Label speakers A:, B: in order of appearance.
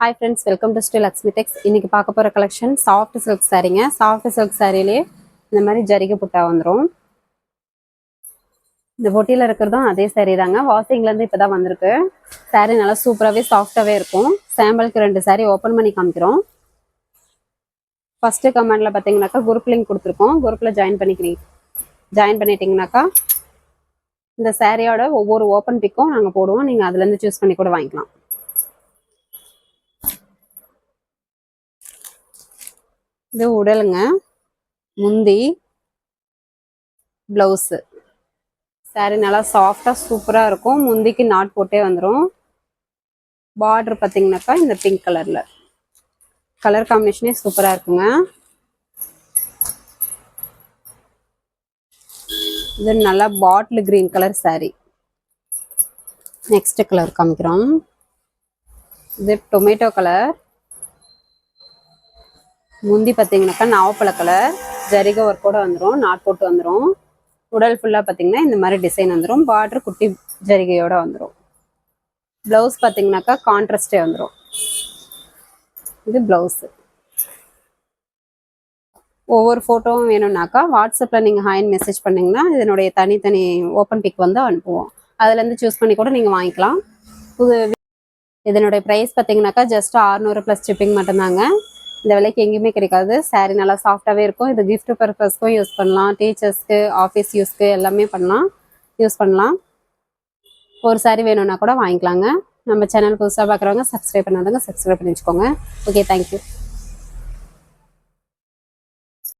A: Hi friends welcome to Sri Lakshmi Tex இன்னைக்கு பார்க்க போகிற கலெக்ஷன் சாஃப்ட் சில்க் சாரீங்க சாஃப்ட் சில்க் சாரிலேயே இந்த மாதிரி ஜரிகை புட்டா வந்துடும் இந்த பொட்டியில் இருக்கிறதும் அதே சாரீ தாங்க. வாஷிங்லேருந்து இப்போ தான் வந்திருக்கு. சாரீ நல்லா சூப்பராகவே சாஃப்டாகவே இருக்கும். சாம்பிளுக்கு ரெண்டு சாரீ ஓப்பன் பண்ணி காமிக்கிறோம். ஃபஸ்ட்டு கமெண்டில் பார்த்தீங்கன்னாக்கா குரூப் லிங்க் கொடுத்துருக்கோம். குரூப்பில் ஜாயின் பண்ணிக்கிறீங்க ஜாயின் பண்ணிட்டீங்கனாக்கா இந்த சாரியோட ஒவ்வொரு ஓப்பன் பிக்கும் நாங்கள் போடுவோம். நீங்கள் அதுலேருந்து சூஸ் பண்ணி கூட வாங்கிக்கலாம். இது உடலுங்க. முந்தி ப்ளவுஸு சாரீ நல்லா சாஃப்டாக சூப்பராக இருக்கும். முந்திக்கு நாட் போட்டே வந்துடும் பார்டர் பார்த்தீங்கன்னாக்கா இந்த பிங்க் கலரில் கலர் காம்பினேஷனே சூப்பராக இருக்குங்க. இது நல்லா bottle green colour sari next colour காமிக்கிறோம். இது டொமேட்டோ கலர் முந்தி பார்த்தீங்கன்னாக்கா நாவப்பழ கலர் ஜரிக ஒர்க்கோட வந்துடும் நாட் போட்டு வந்துடும் உடல் ஃபுல்லாக பார்த்தீங்கன்னா இந்த மாதிரி டிசைன் வந்துடும் பார்டர் குட்டி ஜரிகையோட வந்துடும் ப்ளவுஸ் பார்த்தீங்கன்னாக்கா கான்ட்ராஸ்டே வந்துடும் இது ப்ளவுஸு ஒவ்வொரு ஃபோட்டோவும் வேணும்னாக்கா வாட்ஸ்அப்பில் நீங்கள் ஹாயின் மெசேஜ் பண்ணிங்கன்னா இதனுடைய தனித்தனி ஓப்பன் பிக் வந்து அனுப்புவோம். அதுலேருந்து சூஸ் பண்ணி கூட நீங்கள் வாங்கிக்கலாம். புது இதனுடைய ப்ரைஸ் பார்த்தீங்கன்னாக்கா ஜஸ்ட் 600 ப்ளஸ் ஷிப்பிங் மட்டும்தாங்க. இந்த விலைக்கு எங்கேயுமே கிடைக்காது. Saree நல்லா சாஃப்டாகவே இருக்கும். இது கிஃப்ட் பர்பஸ்க்கும் யூஸ் பண்ணலாம். டீச்சர்ஸ்க்கு ஆஃபீஸ் யூஸ்க்கு எல்லாமே பண்ணலாம். யூஸ் பண்ணலாம். ஒரு saree வேணும்னா கூட வாங்கிக்கலாங்க. நம்ம சேனல் புதுசாக பார்க்குறவங்க சப்ஸ்கிரைப் பண்ணாதவங்க சப்ஸ்கிரைப் பண்ணி வச்சுக்கோங்க ஓகே தேங்க்யூ